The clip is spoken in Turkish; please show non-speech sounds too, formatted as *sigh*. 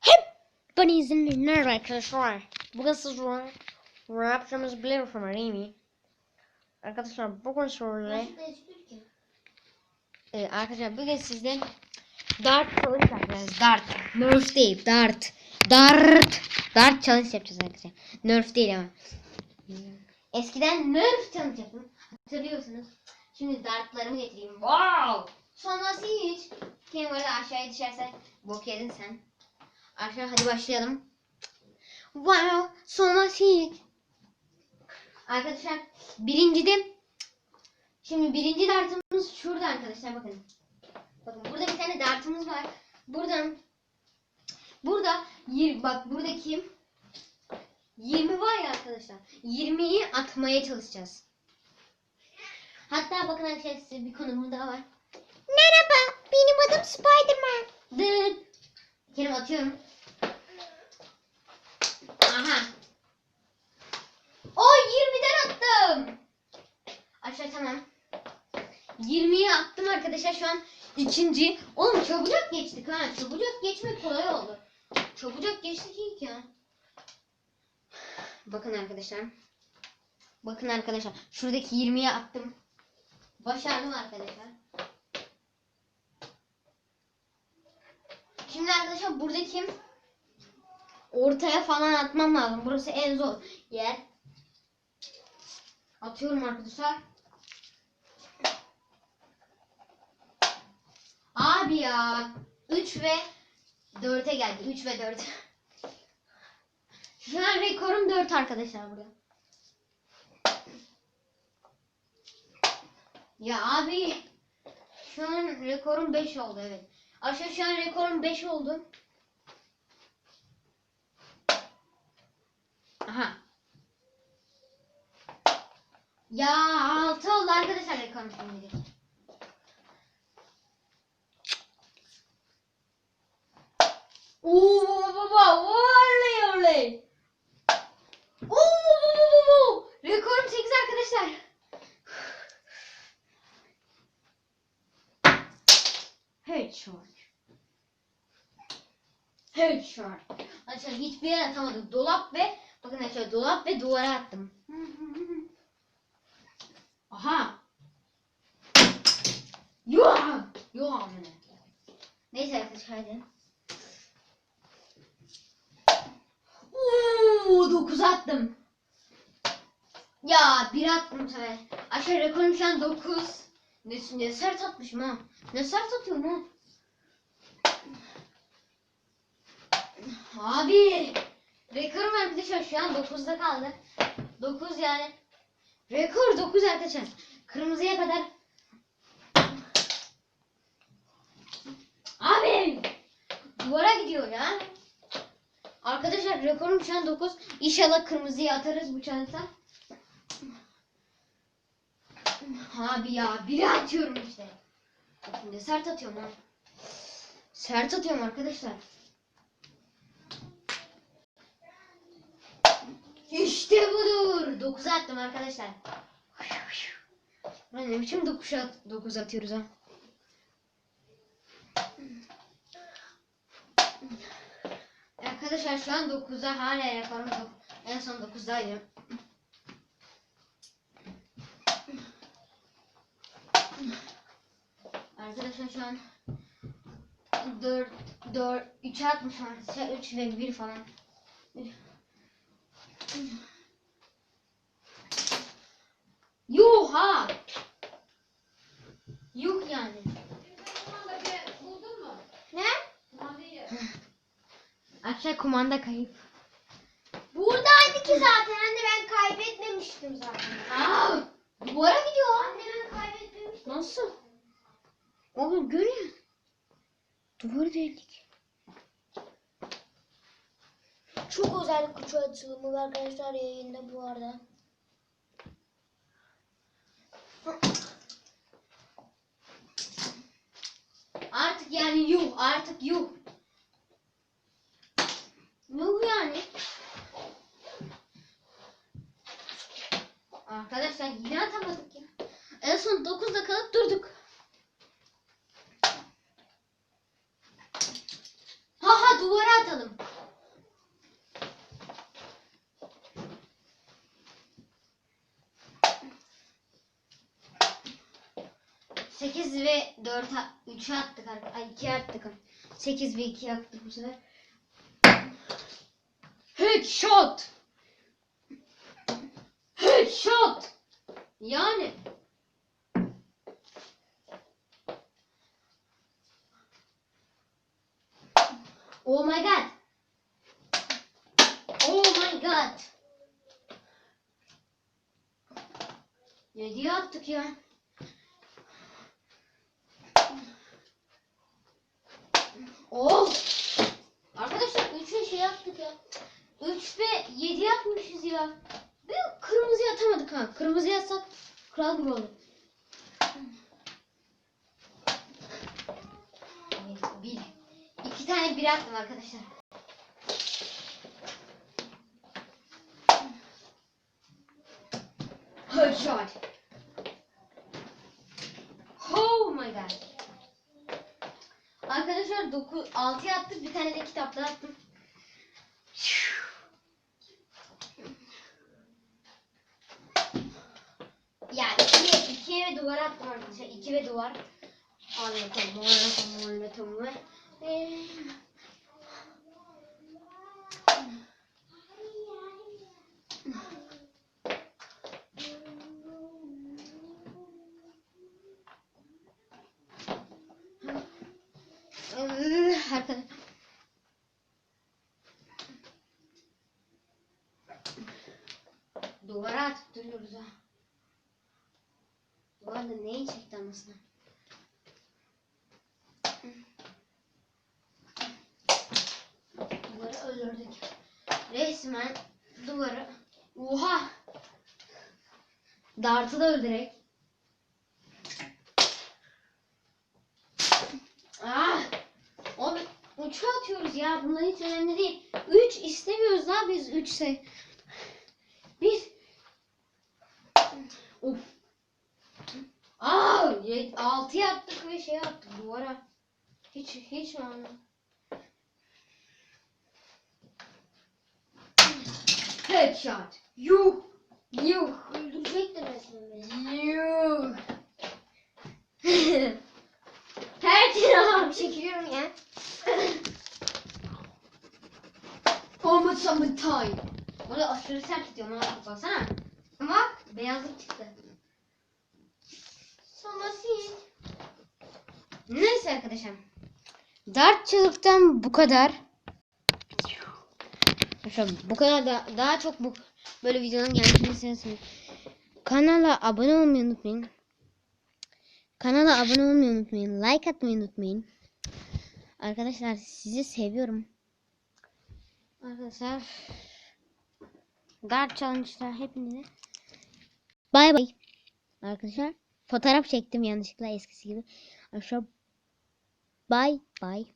Hep beni izleyin nerede arkadaşlar? Burası şu Ne yapacağımızı biliyorum değil mi? Arkadaşlar bugün sizlerle ee, arkadaşlar bugün sizden Dart challenge yapacağız. Dart. Nerf değil. Dart. Dart. Dart challenge yapacağız arkadaşlar. Nerf değil ama. Eskiden Nerf challenge yaptım. Hatırlıyorsunuz. Şimdi dartlarımı getireyim. Wow. Sonrası hiç. Kim böyle aşağıya düşerse bok yedin sen. Arkadaşlar hadi başlayalım. Wow. Sonrası hiç. Arkadaşlar birincide Şimdi birinci dartımız şurada arkadaşlar bakın. Bakın burada bir tane dartımız var. Buradan burada bak buradaki 20 var ya arkadaşlar. 20'yi atmaya çalışacağız. Hatta bakın arkadaşlar size bir konumuz daha var. Merhaba, benim adım Spiderman. Dıt. Kerim atıyorum. Aha. O 20'den attım. Aşağı tamam. 20'ye attım arkadaşlar şu an ikinci. Oğlum çabucak geçtik ha. Çabucak geçmek kolay oldu. Çabucak geçtik ilk ya. Bakın arkadaşlar. Bakın arkadaşlar. Şuradaki 20'ye attım. Başardım arkadaşlar. Şimdi arkadaşlar buradaki ortaya falan atmam lazım. Burası en zor yer. Atıyorum arkadaşlar. Abi ya. 3 ve 4'e geldi. 3 ve 4. Şu an rekorum 4 arkadaşlar burada. Ya abi. Şu an rekorum 5 oldu evet. Aşağı şu an rekorum 5 oldu. Aha. Ya 6 oldu arkadaşlar rekorum şimdi. Oo baba oley oley. Oo baba baba. Rekorum 8 arkadaşlar. Headshot. Headshot. Arkadaşlar hiçbir yere atamadık. Dolap ve bakın arkadaşlar dolap ve duvara attım. Aha. Yuh. Yuh amına. Neyse arkadaşlar hadi. Uuu 9 attım. Ya bir attım sefer. Aşağı rekorum şu an 9. Ne, ne sert atmışım ha. Ne sert atıyorum ha. Abi. Rekorum arkadaşlar şu an 9'da kaldı. 9 yani. Rekor 9 arkadaşlar. Kırmızıya kadar. Abi. Duvara gidiyor ya. Arkadaşlar rekorum şu an 9. İnşallah kırmızıya atarız bu çanta. Abi ya biri atıyorum işte. Şimdi sert atıyorum ha. Sert atıyorum arkadaşlar. İşte budur. 9 attım arkadaşlar. Ne biçim 9 at 9 atıyoruz ha. Arkadaşlar şu an 9'da hala yaparım. En son 9'daydım. Arkadaşlar şu an 4 4 3 atmış arkadaşlar 3 ve 1 falan. Yuh yani. Buldun mu? Ne? Arkadaşlar kumanda kayıp. Buradaydı ki zaten anne ben kaybetmemiştim zaten. Aa, duvara gidiyor. Anne ben kaybetmemiştim. Nasıl? Oğlum görüyor. Duvarı deldik. Çok özel kutu açılımı var arkadaşlar yayında bu arada. Artık yani yuh artık yuh. Yuh yani. Arkadaşlar yine atamadık ya. En son 9'da kalıp durduk. 8 ve 4 3'e attık Ay 2'ye attık. 8 ve 2'ye attık bu sefer. Headshot. Headshot. Yani Oh my god. Oh my god. Ne diye attık ya? Of. Arkadaşlar 3 ve şey yaptık ya. 3 ve 7 yapmışız ya. Bir kırmızı atamadık ha. Kırmızı yatsak kral gibi olur. Bir. İki tane bir attım arkadaşlar. Headshot. Oh my god. Arkadaşlar 9 6 attık. Bir tane de kitapta attım. Ya ikiye, ikiye ve duvar attım arkadaşlar. İki ve duvar. Anlatamam, anlatamam, anlatamam. Ee, Arkadaşlar. Duvara atıp duruyoruz ha. Duvarda neyi çekti anasını? Duvarı öldürdük. Resmen duvarı. Oha! Dartı da öldürerek. Ah! Abi üçe atıyoruz ya. Bunlar hiç önemli değil. Üç istemiyoruz la biz üçse. Biz altı yaptık ve şey yaptık duvara. Hiç hiç anlam. Headshot. Yuh. Yuh. Öldürecekti resmen beni. Yuh. *laughs* Her tarafım çekiliyorum ya. Homer Summertime. Burada aşırı sert gidiyor ona bak baksana. Bak beyazlık çıktı. Sonrası Neyse arkadaşlar. Dartçılıktan bu kadar. Arkadaşlar bu kadar da daha çok bu böyle videoların gelmesini isterseniz kanala abone olmayı unutmayın. Kanala abone olmayı unutmayın. Like atmayı unutmayın. Arkadaşlar sizi seviyorum. Arkadaşlar Dart Challenge'da hepinize bay bay. Arkadaşlar fotoğraf çektim yanlışlıkla eskisi gibi. Arkadaşlar Bye bye.